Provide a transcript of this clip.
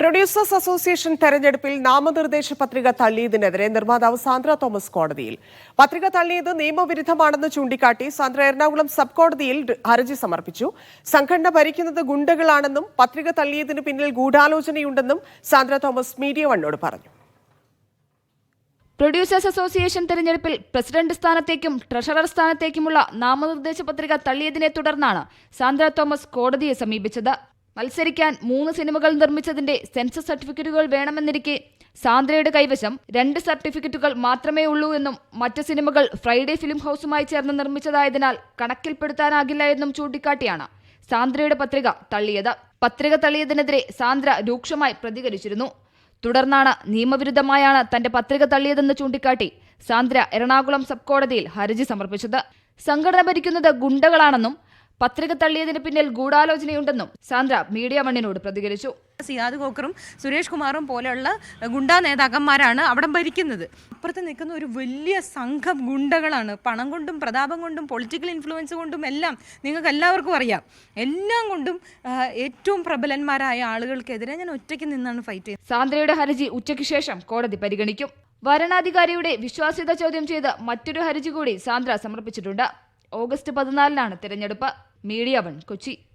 Producers association തെരഞ്ഞെടുപ്പിൽ നാമനിർദ്ദേശ പത്രിക തള്ളിയതിനെതിരെ നിർമ്മാതാവ് സാന്ദ്ര തോമസ് കോടതിയിൽ. പത്രിക തള്ളിയത് നിയമവിരുദ്ധമാണെന്ന് ചൂണ്ടിക്കാട്ടി സാന്ദ്ര എറണാകുളം സബ് കോടതിയിൽ ഹർജി സമർപ്പിച്ചു. സംഘടന ഭരിക്കുന്നത് ഗുണ്ടകളാണെന്നും പത്രിക തള്ളിയതിന് പിന്നിൽ ഗൂഢാലോചനയുണ്ടെന്നും സാന്ദ്ര തോമസ് മീഡിയ വണ്ണോട് പറഞ്ഞു. പ്രൊഡ്യൂസേഴ്സ് അസോസിയേഷൻ തെരഞ്ഞെടുപ്പിൽ പ്രസിഡന്റ് സ്ഥാനത്തേക്കും ട്രഷറർ സ്ഥാനത്തേക്കുമുള്ള നാമനിർദ്ദേശ പത്രിക തള്ളിയതിനെ തുടർന്നാണ് സാന്ദ്ര തോമസ് കോടതിയെ സമീപിച്ചത്. മത്സരിക്കാൻ മൂന്ന് സിനിമകൾ നിർമ്മിച്ചതിന്റെ സെൻസസ് സർട്ടിഫിക്കറ്റുകൾ വേണമെന്നിരിക്കെ സാന്ദ്രയുടെ കൈവശം രണ്ട് സർട്ടിഫിക്കറ്റുകൾ മാത്രമേ ഉള്ളൂ എന്നും മറ്റ് സിനിമകൾ ഫ്രൈഡേ ഫിലിം ഹൗസുമായി ചേർന്ന് നിർമ്മിച്ചതായതിനാൽ കണക്കിൽപ്പെടുത്താനാകില്ല എന്നും ചൂണ്ടിക്കാട്ടിയാണ് സാന്ദ്രയുടെ പത്രിക തള്ളിയത്. പത്രിക തള്ളിയതിനെതിരെ സാന്ദ്ര രൂക്ഷമായി പ്രതികരിച്ചിരുന്നു. തുടർന്നാണ് നിയമവിരുദ്ധമായാണ് തന്റെ പത്രിക തള്ളിയതെന്ന് ചൂണ്ടിക്കാട്ടി സാന്ദ്ര എറണാകുളം സബ് കോടതിയിൽ ഹർജി സമർപ്പിച്ചത്. സംഘടന ഭരിക്കുന്നത് ഗുണ്ടകളാണെന്നും പത്രിക തള്ളിയതിന് പിന്നിൽ ഗൂഢാലോചനയുണ്ടെന്നും സാന്ദ്ര മീഡിയ വണ്ണിനോട് പ്രതികരിച്ചു. സിയാദ് കോക്കറും സുരേഷ് കുമാറും പോലെയുള്ള ഗുണ്ടാ നേതാക്കന്മാരാണ് അവിടെ ഭരിക്കുന്നത്. അപ്പുറത്ത് നിൽക്കുന്ന ഒരു വലിയ സംഘം ഗുണ്ടകളാണ്. പണം കൊണ്ടും പ്രതാപം കൊണ്ടും പൊളിറ്റിക്കൽ ഇൻഫ്ലുവൻസ് കൊണ്ടും എല്ലാം നിങ്ങൾക്ക് എല്ലാവർക്കും അറിയാം. എല്ലാം കൊണ്ടും ഏറ്റവും പ്രബലന്മാരായ ആളുകൾക്കെതിരെ ഞാൻ ഒറ്റയ്ക്ക് നിന്നാണ് ഫൈറ്റ് ചെയ്യുന്നത്. സാന്ദ്രയുടെ ഹർജി ഉച്ചയ്ക്ക് ശേഷം കോടതി പരിഗണിക്കും. വരണാധികാരിയുടെ വിശ്വാസ്യത ചോദ്യം ചെയ്ത് മറ്റൊരു ഹർജി കൂടി സാന്ദ്ര സമർപ്പിച്ചിട്ടുണ്ട്. ഓഗസ്റ്റ് പതിനാലിനാണ് തിരഞ്ഞെടുപ്പ്. Media one Kochi.